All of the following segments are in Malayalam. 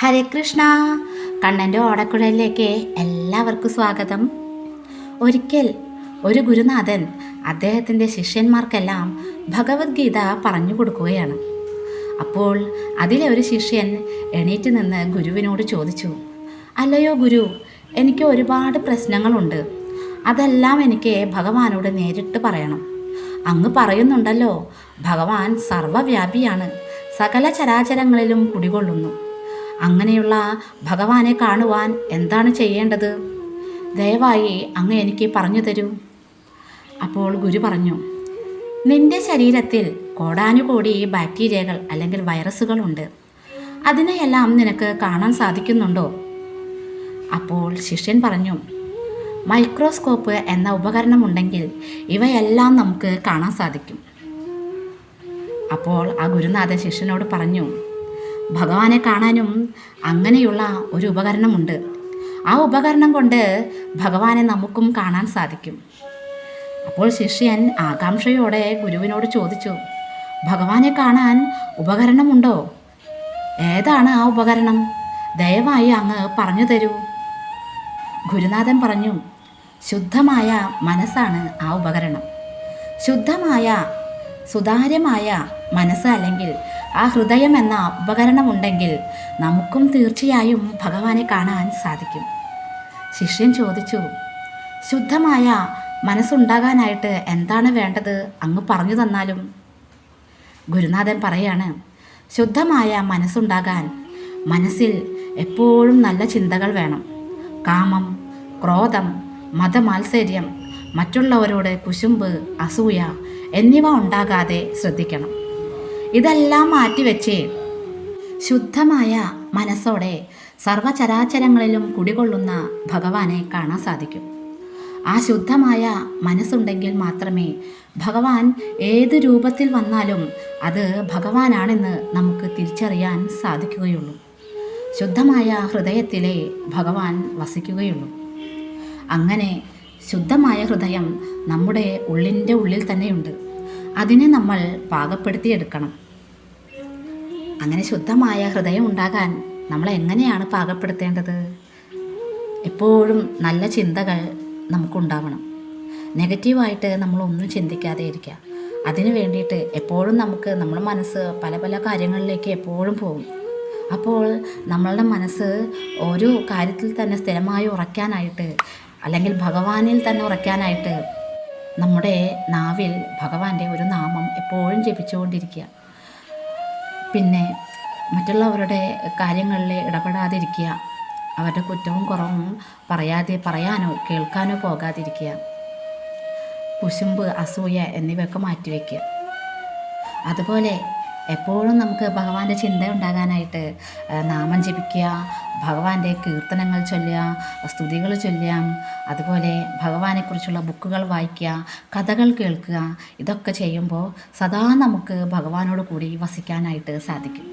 ഹരേ കൃഷ്ണ. കണ്ണന്റെ ഓടക്കുഴലിലേക്ക് എല്ലാവർക്കും സ്വാഗതം. ഒരിക്കൽ ഒരു ഗുരുനാഥൻ അദ്ദേഹത്തിന്റെ ശിഷ്യന്മാർക്കെല്ലാം ഭഗവത്ഗീത പറഞ്ഞു കൊടുക്കുകയാണ്. അപ്പോൾ അതിലെ ഒരു ശിഷ്യൻ എണീറ്റ് നിന്ന് ഗുരുവിനോട് ചോദിച്ചു അല്ലയോ ഗുരു എനിക്ക് ഒരുപാട് പ്രശ്നങ്ങളുണ്ട്. അതെല്ലാം എനിക്ക് ഭഗവാനോട് നേരിട്ട് പറയണം. അങ്ങ് പറയുന്നുണ്ടല്ലോ ഭഗവാൻ സർവവ്യാപിയാണ്. സകല ചരാചരങ്ങളിലും കുടികൊള്ളുന്നു. അങ്ങനെയുള്ള ഭഗവാനെ കാണുവാൻ എന്താണ് ചെയ്യേണ്ടത്? ദയവായി അങ്ങ് എനിക്ക് പറഞ്ഞു തരൂ. അപ്പോൾ ഗുരു പറഞ്ഞു നിന്റെ ശരീരത്തിൽ കോടാനുകോടി ബാക്ടീരിയകൾ അല്ലെങ്കിൽ വൈറസുകളുണ്ട് അതിനെയെല്ലാം നിനക്ക് കാണാൻ സാധിക്കുന്നുണ്ടോ? അപ്പോൾ ശിഷ്യൻ പറഞ്ഞു മൈക്രോസ്കോപ്പ് എന്ന ഉപകരണം ഉണ്ടെങ്കിൽ ഇവയെല്ലാം നമുക്ക് കാണാൻ സാധിക്കും. അപ്പോൾ ആ ഗുരുനാഥൻ ശിഷ്യനോട് പറഞ്ഞു ഭഗവാനെ കാണാനും അങ്ങനെയുള്ള ഒരു ഉപകരണമുണ്ട്. ആ ഉപകരണം കൊണ്ട് ഭഗവാനെ നമുക്കും കാണാൻ സാധിക്കും. അപ്പോൾ ശിഷ്യൻ ആകാംക്ഷയോടെ ഗുരുവിനോട് ചോദിച്ചു ഭഗവാനെ കാണാൻ ഉപകരണമുണ്ടോ? ഏതാണ് ആ ഉപകരണം? ദയവായി അങ്ങ് പറഞ്ഞു തരൂ. ഗുരുനാഥൻ പറഞ്ഞു ശുദ്ധമായ മനസ്സാണ് ആ ഉപകരണം. ശുദ്ധമായ സുതാര്യമായ മനസ്സ് അല്ലെങ്കിൽ ആ ഹൃദയം എന്ന ഉപകരണമുണ്ടെങ്കിൽ നമുക്കും തീർച്ചയായും ഭഗവാനെ കാണാൻ സാധിക്കും. ശിഷ്യൻ ചോദിച്ചു ശുദ്ധമായ മനസ്സുണ്ടാകാനായിട്ട് എന്താണ് വേണ്ടത്? അങ്ങ് പറഞ്ഞു തന്നാലും. ഗുരുനാഥൻ പറയാണ് ശുദ്ധമായ മനസ്സുണ്ടാകാൻ മനസ്സിൽ എപ്പോഴും നല്ല ചിന്തകൾ വേണം. കാമം ക്രോധം മതമാത്സര്യം മറ്റുള്ളവരോട് കുശുമ്പ് അസൂയ എന്നിവ ഉണ്ടാകാതെ ശ്രദ്ധിക്കണം. ഇതെല്ലാം മാറ്റിവെച്ച് ശുദ്ധമായ മനസ്സോടെ സർവചരാചരങ്ങളിലും കുടികൊള്ളുന്ന ഭഗവാനെ കാണാൻ സാധിക്കും. ആ ശുദ്ധമായ മനസ്സുണ്ടെങ്കിൽ മാത്രമേ ഭഗവാൻ ഏത് രൂപത്തിൽ വന്നാലും അത് ഭഗവാനാണെന്ന് നമുക്ക് തിരിച്ചറിയാൻ സാധിക്കുകയുള്ളൂ. ശുദ്ധമായ ഹൃദയത്തിലെ ഭഗവാൻ വസിക്കുകയുള്ളൂ. അങ്ങനെ ശുദ്ധമായ ഹൃദയം നമ്മുടെ ഉള്ളിന്റെ ഉള്ളിൽ തന്നെയുണ്ട്. അതിനെ നമ്മൾ പാകപ്പെടുത്തിയെടുക്കണം. അങ്ങനെ ശുദ്ധമായ ഹൃദയം ഉണ്ടാകാൻ നമ്മൾ എങ്ങനെയാണ് പാകപ്പെടുത്തേണ്ടത്? എപ്പോഴും നല്ല ചിന്തകൾ നമുക്കുണ്ടാവണം. നെഗറ്റീവായിട്ട് നമ്മളൊന്നും ചിന്തിക്കാതെ ഇരിക്കുക. അതിനു വേണ്ടിയിട്ട് എപ്പോഴും നമുക്ക് നമ്മുടെ മനസ്സ് പല പല കാര്യങ്ങളിലേക്ക് എപ്പോഴും പോകും. അപ്പോൾ നമ്മളുടെ മനസ്സ് ഓരോ കാര്യത്തിൽ തന്നെ സ്ഥിരമായി ഉറയ്ക്കാനായിട്ട് അല്ലെങ്കിൽ ഭഗവാനിൽ തന്നെ ഉറയ്ക്കാനായിട്ട് നമ്മുടെ നാവിൽ ഭഗവാന്റെ ഒരു നാമം എപ്പോഴും ജപിച്ചുകൊണ്ടിരിക്കുക. പിന്നെ മറ്റുള്ളവരുടെ കാര്യങ്ങളിൽ ഇടപെടാതിരിക്കുക. അവരുടെ കുറ്റവും കുറവും പറയാതെ പറയാനോ കേൾക്കാനോ പോകാതിരിക്കുക. കുശുമ്പ് അസൂയ എന്നിവയൊക്കെ മാറ്റിവെക്കുക അതുപോലെ എപ്പോഴും നമുക്ക് ഭഗവാന്റെ ചിന്ത ഉണ്ടാകാനായിട്ട് നാമം ജപിക്കുക ഭഗവാന്റെ കീർത്തനങ്ങൾ ചൊല്ലുക സ്തുതികൾ ചൊല്ലുക അതുപോലെ ഭഗവാനെക്കുറിച്ചുള്ള ബുക്കുകൾ വായിക്കുക കഥകൾ കേൾക്കുക ഇതൊക്കെ ചെയ്യുമ്പോൾ സദാ നമുക്ക് ഭഗവാനോട് കൂടി വസിക്കാനായിട്ട് സാധിക്കും.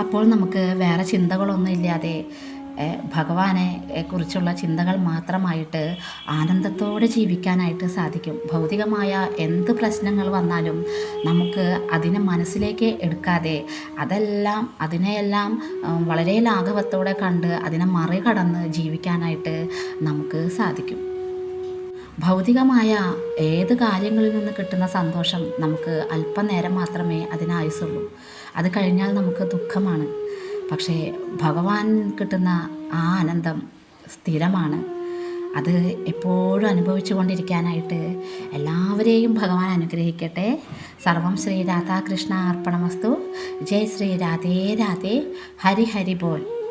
അപ്പോൾ നമുക്ക് വേറെ ചിന്തകളൊന്നും ഇല്ലാതെ ഭഗവാനെ കുറിച്ചുള്ള ചിന്തകൾ മാത്രമായിട്ട് ആനന്ദത്തോടെ ജീവിക്കാനായിട്ട് സാധിക്കും. ഭൗതികമായ എന്ത് പ്രശ്നങ്ങൾ വന്നാലും നമുക്ക് അതിനെ മനസ്സിലേക്ക് എടുക്കാതെ അതെല്ലാം അതിനെയെല്ലാം വളരെ ലാഘവത്തോടെ കണ്ട് അതിനെ മറികടന്ന് ജീവിക്കാനായിട്ട് നമുക്ക് സാധിക്കും. ഭൗതികമായ ഏത് കാര്യങ്ങളിൽ നിന്ന് കിട്ടുന്ന സന്തോഷം നമുക്ക് അല്പനേരം മാത്രമേ അതിനായുസുള്ളൂ അത് കഴിഞ്ഞാൽ നമുക്ക് ദുഃഖമാണ്. പക്ഷേ ഭഗവാൻ കിട്ടുന്ന ആ ആനന്ദം സ്ഥിരമാണ്. അത് എപ്പോഴും അനുഭവിച്ചു കൊണ്ടിരിക്കാനായിട്ട് എല്ലാവരെയും ഭഗവാൻ അനുഗ്രഹിക്കട്ടെ. സർവം ശ്രീ രാധാകൃഷ്ണ അർപ്പണമസ്തു. ജയ് ശ്രീ രാധേ രാധേ. ഹരി ഹരി ബോൽ.